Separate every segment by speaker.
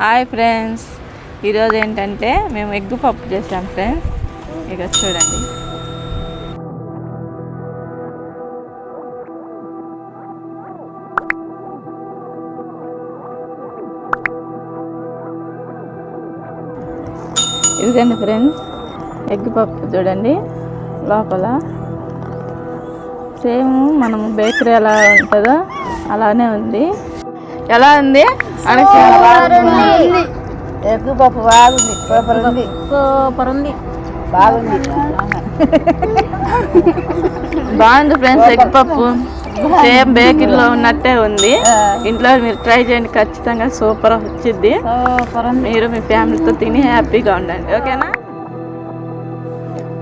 Speaker 1: Hi friends. ఈరోజు ఏంటంటే మేము ఎగ్గు పప్పు చేసాం ఫ్రెండ్స్. ఇక చూడండి. ఇదిగండి ఫ్రెండ్స్ ఎగ్ పప్పు చూడండి లోపల. సేమ్ మనం బేకరీ ఎలా ఉంటుందో అలానే ఉంది. ఎలా ఉంది?
Speaker 2: ఎగ్గు పప్పు బాగుంది సూపర్ ఉంది.
Speaker 3: సూపర్ ఉంది
Speaker 2: బాగుంది.
Speaker 1: బాగుంది ఫ్రెండ్స్ ఎగ్ పప్పు. సేమ్ బేకరీలో ఉన్నట్టే ఉంది. ఇంట్లో మీరు ట్రై చేయండి ఖచ్చితంగా సూపర్ వచ్చింది మీరు మీ ఫ్యామిలీతో తిని హ్యాపీగా ఉండండి. ఓకేనా?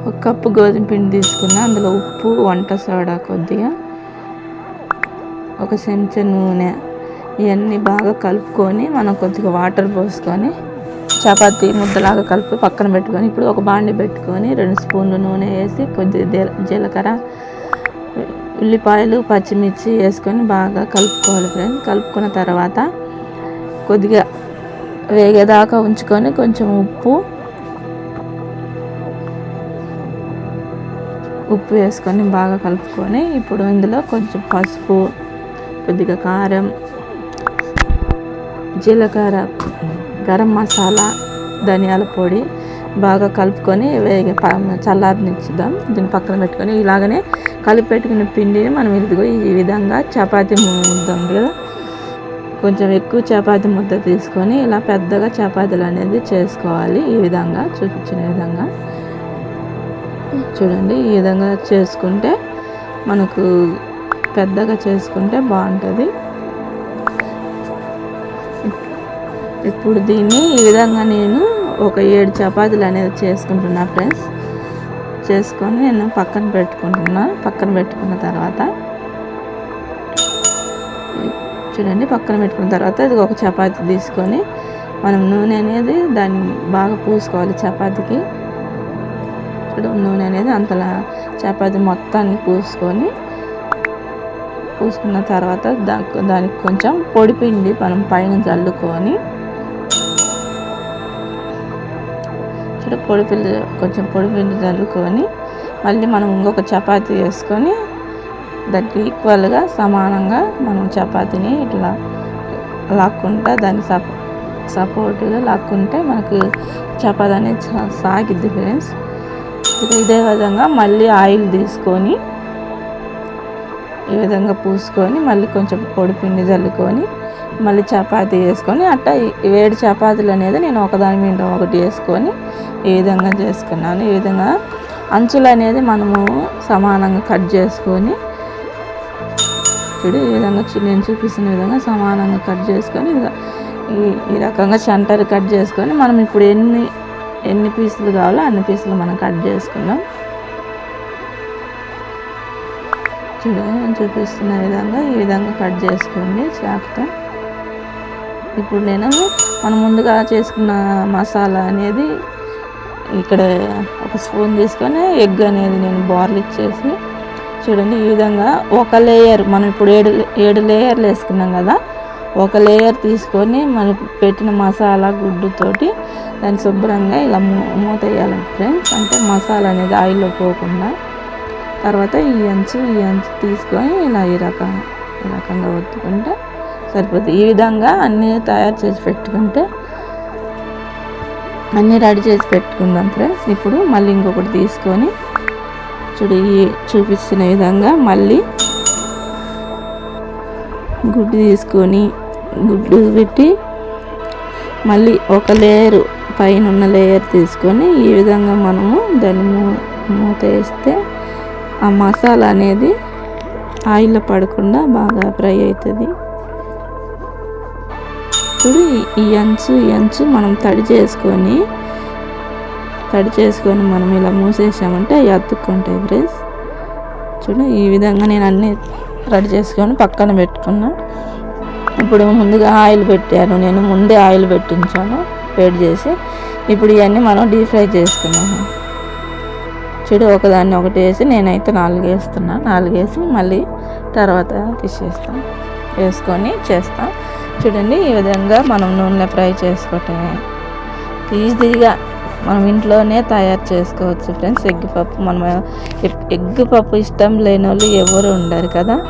Speaker 1: ఒక కప్పు గోధుమ పిండి తీసుకున్నా అందులో ఉప్పు వంట సోడా కొద్దిగా ఒక చెంచా నూనె. ఇవన్నీ బాగా కలుపుకొని మనం కొద్దిగా వాటర్ పోసుకొని చపాతీ ముద్దలాగా కలిపి పక్కన పెట్టుకొని ఇప్పుడు ఒక బాండి పెట్టుకొని రెండు స్పూన్లు నూనె వేసి కొద్దిగా జీల- జీలకర్ర ఉల్లిపాయలు పచ్చిమిర్చి వేసుకొని బాగా కలుపుకోవాలి ఫ్రెండ్స్ కలుపుకున్న తర్వాత కొద్దిగా వేగేదాకా ఉంచుకొని కొంచెం ఉప్పు ఉప్పు వేసుకొని బాగా కలుపుకొని ఇప్పుడు ఇందులో కొంచెం పసుపు కొద్దిగా కారం జీలకర్ర గరం మసాలా ధనియాల పొడి బాగా కలుపుకొని వేగ ప- చల్లారనిచ్చుదాం. దీన్ని పక్కన పెట్టుకొని ఇలాగనే కలిపి పెట్టుకున్న పిండిని మనం ఇదిగో ఈ విధంగా చపాతీ ముద్ద ఉంది కదా. కొంచెం ఎక్కువ చపాతీ ముద్ద తీసుకొని ఇలా పెద్దగా చపాతీలు అనేది చేసుకోవాలి. ఈ విధంగా చూపించిన విధంగా. చూడండి ఈ విధంగా చేసుకుంటే మనకు పెద్దగా చేసుకుంటే బాగుంటుంది. ఇప్పుడు దీన్ని ఈ విధంగా నేను ఒక ఏడు చపాతీలు అనేది చేసుకుంటున్నా ఫ్రెండ్స్ చేసుకొని నేను పక్కన పెట్టుకుంటున్నా. పక్కన పెట్టుకున్న తర్వాత చూడండి పక్కన పెట్టుకున్న తర్వాత ఇది ఒక చపాతీ తీసుకొని మనం నూనె అనేది దాన్ని బాగా పూసుకోవాలి చపాతీకి. చూడ నూనె అనేది అంతలా చపాతీ మొత్తాన్ని పూసుకొని పూసుకున్న తర్వాత దా దానికి కొంచెం పొడి పిండి మనం పైన చల్లుకొని ఇప్పుడు పొడి పిండి కొంచెం పొడి పిండి చల్లుకొని మళ్ళీ మనం ఇంకొక చపాతీ వేసుకొని దానికి ఈక్వల్గా సమానంగా మనం చపాతీని ఇట్లా లాక్కుంటా దాన్ని సపో సపోర్ట్గా లాక్కుంటే మనకు చపాతీ అనేది సాగిద్ది ఫ్రెండ్స్. ఇదే విధంగా మళ్ళీ ఆయిల్ తీసుకొని ఈ విధంగా పూసుకొని మళ్ళీ కొంచెం పొడి పిండి చల్లుకొని మళ్ళీ చపాతీ వేసుకొని అట్లా వేడి చపాతీలు అనేది నేను ఒకదాని మీద ఒకటి వేసుకొని ఈ విధంగా చేసుకున్నాను. ఈ విధంగా అంచులు అనేది మనము సమానంగా కట్ చేసుకొని చూడు ఈ విధంగా నేను చూపిస్తున్న విధంగా సమానంగా కట్ చేసుకొని ఈ ఈ రకంగా సెంటర్ కట్ చేసుకొని మనం ఇప్పుడు ఎన్ని ఎన్ని పీసులు కావాలో అన్ని పీసులు మనం కట్ చేసుకుందాం. చూపిస్తున్న విధంగా ఈ విధంగా కట్ చేసుకోండి చాకుతో. ఇప్పుడు నేను మనం ముందుగా చేసుకున్న మసాలా అనేది ఇక్కడ ఒక స్పూన్ తీసుకొని ఎగ్ అనేది నేను బార్లు ఇచ్చేసి చూడండి ఈ విధంగా ఒక లేయర్ మనం ఇప్పుడు ఏడు ఏడు లేయర్లు వేసుకున్నాం కదా ఒక లేయర్ తీసుకొని మనం పెట్టిన మసాలా గుడ్డుతోటి దాన్ని శుభ్రంగా ఇలా మూత వేయాలి ఫ్రెండ్స్ అంటే మసాలా అనేది ఆయిల్లో పోకుండా తర్వాత ఈ అంచు ఈ అంచు తీసుకొని ఇలా ఈ రకంగా ఈ రకంగా ఒత్తుకుంటే సరిపోతుంది ఈ విధంగా అన్నీ తయారు చేసి పెట్టుకుంటే అన్నీ రెడీ చేసి పెట్టుకుందాం ఫ్రెండ్స్. ఇప్పుడు మళ్ళీ ఇంకొకటి తీసుకొని చూడు ఈ చూపిస్తున్న విధంగా మళ్ళీ గుడ్డు తీసుకొని గుడ్డు పెట్టి మళ్ళీ ఒక లేయర్ పైన ఉన్న లేయర్ తీసుకొని ఈ విధంగా మనము దాన్ని మూ మూత వేస్తే ఆ మసాలా అనేది ఆయిల్లో పడకుండా బాగా ఫ్రై అవుతుంది. ఇప్పుడు ఈ- అంచు ఈ అంచు మనం తడి చేసుకొని తడి చేసుకొని మనం ఇలా మూసేసామంటే అవి అతుక్కుంటాయి ఫ్రెండ్స్. చూడు ఈ విధంగా నేను అన్నీ రెడీ చేసుకొని పక్కన పెట్టుకున్నా. ఇప్పుడు ముందుగా ఆయిల్ పెట్టాను. నేను ముందే ఆయిల్ పెట్టించాను వేడి చేసి. ఇప్పుడు ఇవన్నీ మనం డీప్ ఫ్రై చేసుకున్నాము. చెడు ఒకదాన్ని ఒకటి వేసి నేనైతే నాలుగు వేస్తున్నా. నాలుగు వేసి మళ్ళీ తర్వాత తీసేస్తాం. వేసుకొని చేస్తాం. చూడండి ఈ విధంగా మనం నూనె ఫ్రై చేసుకోవటమే. ఈజీగా మనం ఇంట్లోనే తయారు చేసుకోవచ్చు ఫ్రెండ్స్. ఎగ్ పప్పు మనం ఎగ్- ఎగ్ పప్పు ఇష్టం లేని వాళ్ళు ఎవరు ఉండరు కదా.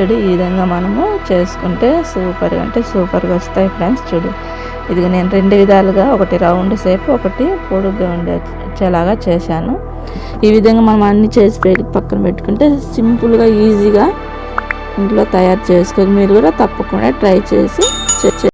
Speaker 1: చూడు ఈ విధంగా మనము చేసుకుంటే సూపర్గా అంటే సూపర్గా వస్తాయి ఫ్రెండ్స్. చూడు ఇది నేను రెండు విధాలుగా ఒకటి రౌండ్ షేప్ ఒకటి పొడుగ్గా ఉండేలాగా చేశాను. ఈ విధంగా మనం అన్ని చేసి పక్కన పెట్టుకుంటే సింపుల్గా ఈజీగా ఇంట్లో తయారు చేసుకొని మీరు కూడా తప్పకుండా ట్రై చేసి చే-